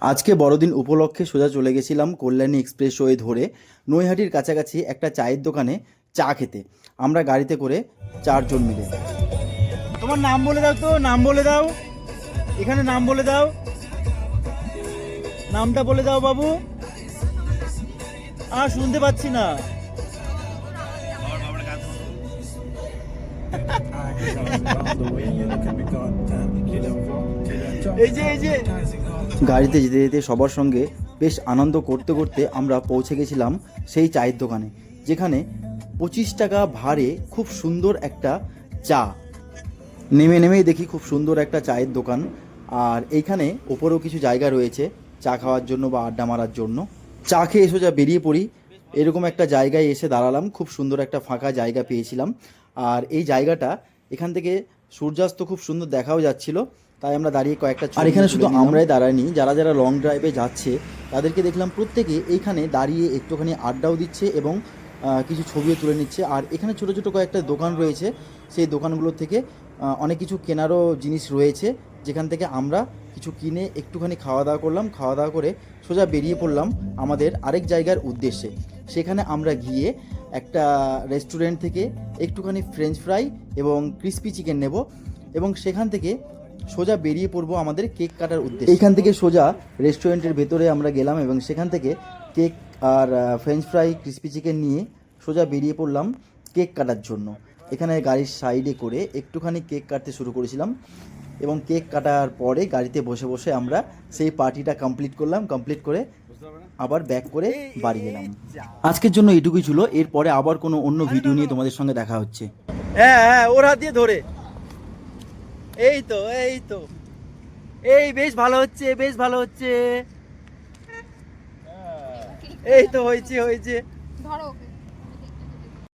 আজকে বড়দিন উপলক্ষে সোজা চলে গেছিলাম কল্যাণী এক্সপ্রেসওয়ে ধরে নৈহাটির কাছাকাছি একটা চায়ের দোকানে চা খেতে। আমরা গাড়িতে করে চারজন মিলে। তোমার নাম বলে দাও তো নাম বলে দাও। এখানে নাম বলে দাও। নামটা বলে দাও বাবু। আর শুনতে পাচ্ছি না। গাড়িতে যেতে যেতে সবার সঙ্গে বেশ আনন্দ করতে করতে আমরা পৌঁছে গেছিলাম সেই চায়ের দোকানে, যেখানে পঁচিশ টাকা ভাড়ে খুব সুন্দর একটা চা। নেমে নেমেই দেখি খুব সুন্দর একটা চায়ের দোকান, আর এইখানে ওপরেও কিছু জায়গা রয়েছে চা খাওয়ার জন্য বা আড্ডা মারার জন্য। চা খেয়ে এসো যা বেরিয়ে পড়ি। এরকম একটা জায়গায় এসে দাঁড়ালাম, খুব সুন্দর একটা ফাঁকা জায়গা পেয়েছিলাম। আর এই জায়গাটা এখান থেকে সূর্যাস্ত খুব সুন্দর দেখাও যাচ্ছিল। তাই আমরা দাঁড়িয়ে কয়েকটা আর এখানে শুধু আমরাই দাঁড়াইনি যারা যারা লং ড্রাইভে যাচ্ছে তাদেরকে দেখলাম প্রত্যেকে এইখানে দাঁড়িয়ে একটুখানি আড্ডাও দিচ্ছে এবং কিছু ছবিও তুলে নিচ্ছে। আর এখানে ছোটো ছোটো কয়েকটা দোকান রয়েছে। সেই দোকানগুলোর থেকে অনেক কিছু কেনারও জিনিস রয়েছে। যেখান থেকে আমরা কিছু কিনে একটুখানি খাওয়া দাওয়া করলাম। খাওয়া দাওয়া করে সোজা বেরিয়ে পড়লাম আমাদের আরেক জায়গার উদ্দেশ্যে। সেখানে আমরা গিয়ে একটা রেস্টুরেন্ট থেকে একটুখানি ফ্রেঞ্চ ফ্রাই এবং ক্রিস্পি চিকেন নেব। এবং সেখান থেকে সোজা বেরিয়ে পড়ব আমাদের কেক কাটার উদ্দেশ্যে। এখান থেকে সোজা রেস্টুরেন্টের ভেতরে আমরা গেলাম এবং সেখান থেকে কেক আর ফ্রেঞ্চ ফ্রাই ক্রিস্পি চিকেন নিয়ে সোজা বেরিয়ে পড়লাম কেক কাটার জন্য। এখানে গাড়ির সাইডে করে একটুখানি কেক কাটতে শুরু করেছিলাম এবং কেক কাটার পরে গাড়িতে বসে বসে আমরা সেই পার্টিটা কমপ্লিট করলাম কমপ্লিট করে আবার ব্যাক করে বাড়ি গেলাম। আজকের জন্য এটুকুই ছিল এরপরে আবার কোনো অন্য ভিডিও নিয়ে তোমাদের সঙ্গে দেখা হচ্ছে। হ্যাঁ হ্যাঁ ওর হাত দিয়ে ধরে। এই তো এই তো। এই, বেশ ভালো হচ্ছে, বেশ ভালো হচ্ছে। এই তো হয়েছে হয়েছে। ধরো